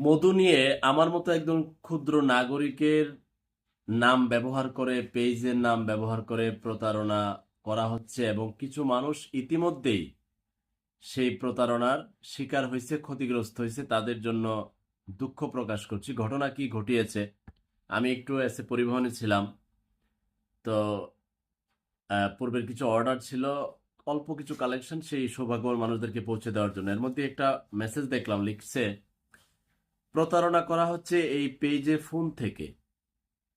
মধু নিয়ে আমার মতো একজন ক্ষুদ্র নাগরিকের নাম ব্যবহার করে, পেজের নাম ব্যবহার করে প্রতারণা করা হচ্ছে এবং কিছু মানুষ ইতিমধ্যেই সেই প্রতারণার শিকার হয়েছে, ক্ষতিগ্রস্ত হয়েছে। তাদের জন্য দুঃখ প্রকাশ করছি। ঘটনা কি ঘটিয়েছে? আমি একটু এসে পরিবহনে ছিলাম। তো পূর্বের কিছু অর্ডার ছিল, অল্প কিছু কালেকশন সেই সৌভাগ্যবান মানুষদেরকে পৌঁছে দেওয়ার জন্য। এর মধ্যে একটা মেসেজ দেখলাম, লিখছে প্রতারণা করা হচ্ছে এই পেজে ফোন থেকে।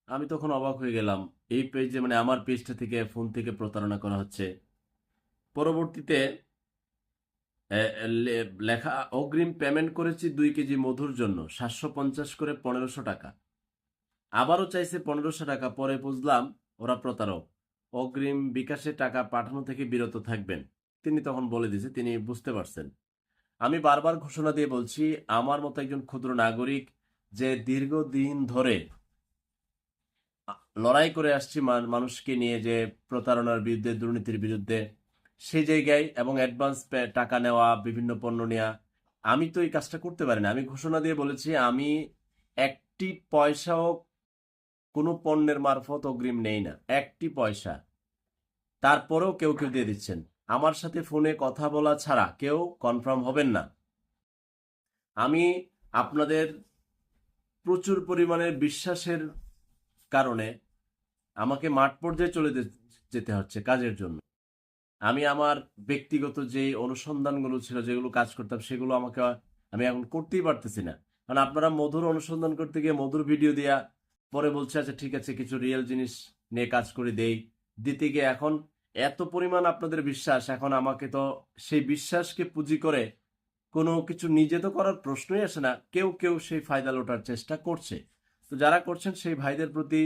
আমি তখন অবাক হয়ে গেলাম, এই পেজে মানে আমার পেজটা থেকে ফোন থেকে প্রতারণা করা হচ্ছে। পরবর্তীতে লেখা, অগ্রিম পেমেন্ট করেছি দুই কেজি মধুর জন্য, সাতশো পঞ্চাশ করে পনেরোশো টাকা। আবারও চাইছে পনেরোশো টাকা, পরে বুঝলাম ওরা প্রতারক। অগ্রিম বিকাশে টাকা পাঠানো থেকে বিরত থাকবেন। তিনি তখন বলে দিয়েছে, তিনি বুঝতে পারছেন। আমি বারবার ঘোষণা দিয়ে বলছি, আমার মতো একজন ক্ষুদ্র নাগরিক যে দীর্ঘদিন ধরে লড়াই করে আসছি মানুষকে নিয়ে যে প্রতারণার বিরুদ্ধে, দুর্নীতির বিরুদ্ধে সেই জায়গায় এবং অ্যাডভান্স টাকা নেওয়া, বিভিন্ন পণ্য নেওয়া আমি তো এই কাজটা করতে পারি না। আমি ঘোষণা দিয়ে বলেছি, আমি একটি পয়সাও কোনো পণ্যের মারফত অগ্রিম নেই না। একটি পয়সা। তারপরেও কেউ কেউ দিয়ে দিচ্ছেন। আমার সাথে ফোনে কথা বলা ছাড়া কেউ কনফার্ম হবেন না। আমি আপনাদের প্রচুর পরিমাণে বিশ্বাসের কারণে আমাকে মাঠ পর্যায়ে চলে যেতে হচ্ছে কাজের জন্য। আমি আমার ব্যক্তিগত যে অনুসন্ধানগুলো ছিল, যেগুলো কাজ করতাম, সেগুলো আমাকে আমি এখন করতেই পারতেছি না। কারণ আপনারা মধুর অনুসন্ধান করতে গিয়ে মধুর ভিডিও দেয়া, পরে বলছে আচ্ছা ঠিক আছে, কিছু রিয়েল জিনিস নিয়ে কাজ করে দেই। দিতে গিয়ে এখন এত পরিমাণ আপনাদের বিশ্বাস, এখন আমাকে তো সেই বিশ্বাসকে পুঁজি করে কোনো কিছু নিজে তো করার প্রশ্নই আসে না, কেউ কেউ সেই ফায়দা লোটার চেষ্টা করছে। তো যারা করছেন সেই ভাইদের প্রতি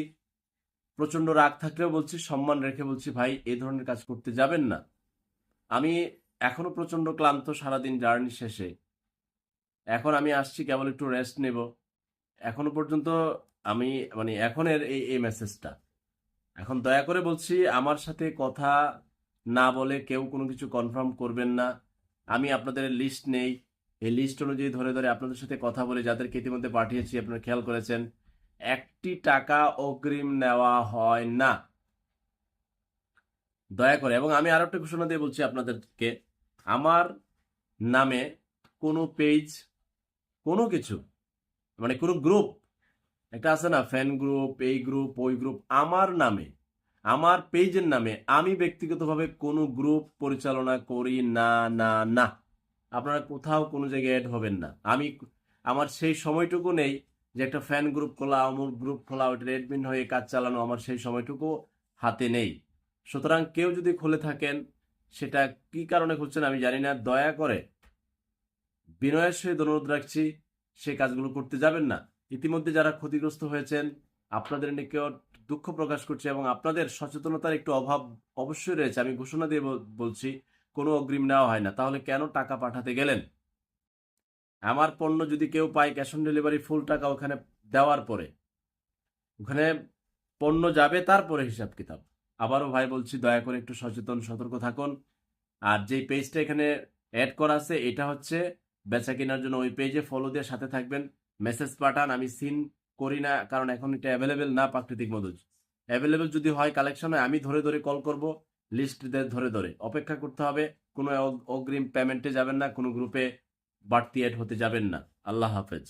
প্রচণ্ড রাগ থাকলেও বলছি, সম্মান রেখে বলছি, ভাই, এ ধরনের কাজ করতে যাবেন না। আমি এখনও প্রচণ্ড ক্লান্ত সারাদিন জার্নি শেষে। এখন আমি আসছি, কেবল একটু রেস্ট নেব। এখনও পর্যন্ত আমি মানে এখনের এই এই মেসেজটা এখন দয়া করে বলছি, আমার সাথে কথা না বলে কেউ কোনো কিছু কনফার্ম করবেন না। আমি আপনাদের লিস্ট নেই। এই লিস্ট অনুযায়ী ধরে ধরে আপনাদের সাথে কথা বলে যাদেরকে ইতিমধ্যে পাঠিয়েছি, আপনারা খেয়াল করেছেন, একটি টাকা অগ্রিম নেওয়া হয় না। দয়া করে, এবং আমি আরও একটা ঘোষণা দিয়ে বলছি আপনাদেরকে, আমার নামে কোনো পেজ কোনো কিছু মানে কোনো গ্রুপ একটা আছে না ফ্যান গ্রুপ এই গ্রুপ ওই গ্রুপ আমার নামে, আমার পেজের নামে আমি ব্যক্তিগতভাবে কোনো গ্রুপ পরিচালনা করি না না না। আপনারা কোথাও কোনো জায়গায় অ্যাড হবেন না। আমি আমার সেই সময়টুকু নেই যে একটা ফ্যান গ্রুপ খোলা, অমুক গ্রুপ খোলা, ওইটার অ্যাডমিন হয়ে কাজ চালানো, আমার সেই সময়টুকু হাতে নেই। সুতরাং কেউ যদি খুলে থাকেন, সেটা কি কারণে খুলছেন আমি জানি না, দয়া করে বিনয়ের সহিত অনুরোধ রাখছি সেই কাজগুলো করতে যাবেন না। ইতিমধ্যে যারা ক্ষতিগ্রস্ত হয়েছেন, আপনাদের নিকট দুঃখ প্রকাশ করছে এবং আপনাদের সচেতনতার একটু অভাব অবশ্যই রয়েছে। আমি ঘোষণা দিয়ে বলছি, কোনো অগ্রিম নেওয়া হয় না। তাহলে কেন টাকা পাঠাতে গেলেন? আমার পণ্য যদি কেউ পায় ক্যাশ অন ডেলিভারি, ফুল টাকা ওখানে দেওয়ার পরে। ওখানে পণ্য যাবে তারপরে হিসাব কিতাব। আবারও ভাই বলছি, দয়া করে একটু সচেতন, সতর্ক থাকুন। আর যেই পেজটা এখানে অ্যাড করা আছে, এটা হচ্ছে বেচা কেনার জন্য ওই পেজে ফলো দিয়ে সাথে থাকবেন। মেসেজ পাঠান, আমি সিন করি না, কারণ এখন এটা অ্যাভেলেবেল না প্রাকৃতিক মধুজ। অ্যাভেলেবেল যদি হয় কালেকশন হয়, আমি ধরে ধরে কল করব লিস্ট ধরে ধরে। অপেক্ষা করতে হবে, কোনো অগ্রিম পেমেন্টে যাবেন না, কোনো গ্রুপে বাড়তি অ্যাড হতে যাবেন না। আল্লাহ হাফেজ।